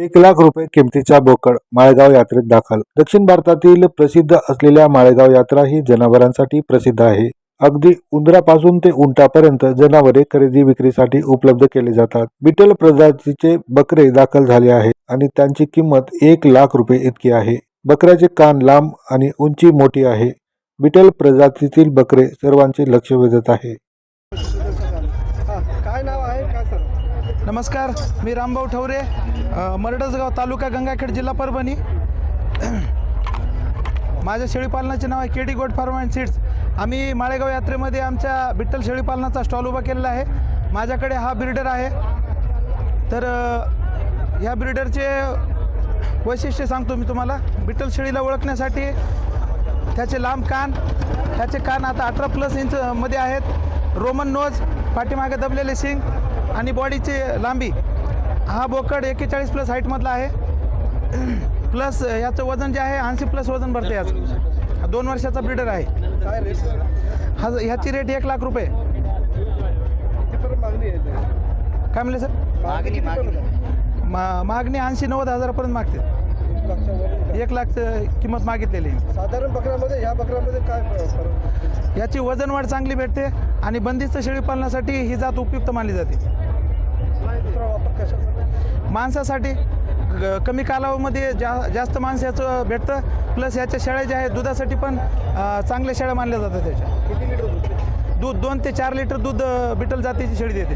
एक लाख रुपये किमतीचा बोकड माळेगाव यात्रेत दाखल. दक्षिण भारतातील प्रसिद्ध असलेल्या माळेगाव यात्रा ही जनावरांसाठी प्रसिद्ध आहे. अगदी उंदरापासून ते उंटापर्यंत जनावरे खरेदी विक्रीसाठी उपलब्ध केले जातात. बिटल प्रजातीचे बकरे दाखल झाले आहेत आणि त्यांची किंमत एक लाख रुपये इतकी आहे. बकऱ्याचे कान लांब आणि उंची मोठी आहे. बिटल प्रजातीतील बकरे सर्वांचे लक्ष वेधत आहे. काय नाव आहे? नमस्कार मी रामभाऊ ठवरे मरडसगाव तालुका गंगाखेड जिल्हा परभणी. माझ्या शेळीपालनाचे नाव आहे K D goat farm and seeds. आम्ही माळेगाव यात्रेमध्ये आमच्या बिट्टल शेळीपालनाचा स्टॉल उभा केलेला आहे. माझ्याकडे हा ब्रिडर आहे. तर ह्या ब्रिडरचे वैशिष्ट्य सांगतो मी तुम्हाला. बिट्टल शेळीला ओळखण्यासाठी त्याचे लांब कान त्याचे कान आता अठरा प्लस इंच मध्ये आहेत. रोमन नोज पाठीमागे दबलेले शिंग आणि बॉडीची लांबी. हा बोकड एक्केचाळीस प्लस हाईटमधला आहे. प्लस याचं वजन जे आहे ऐंशी प्लस वजन भरते याचं. दोन वर्षाचा ब्रिडर आहे. हा ह्याची रेट एक लाख रुपये? काय म्हणले सर? मागणी ऐंशी नव्वद हजारापर्यंत मागते. एक लाखच्या वर. एक लाख किंमत मागितलेली आहे. साधारण बकऱ्यामध्ये ह्या बकऱ्यामध्ये काय फरक याची वजन वाढ चांगली भेटते आणि बंदिस्त शेळी पालनासाठी ही जात उपयुक्त मानली जाते ग- कमी कालावधीमध्ये जा जास्त मांस याचं भेटतं प्लस याच्या शेळ्या ज्या आहेत दुधासाठी पण चांगल्या शेळ्या मानल्या जातात त्याच्या किती लिटर दूध दोन ते चार लिटर दूध बिटल जातीची शेळी देते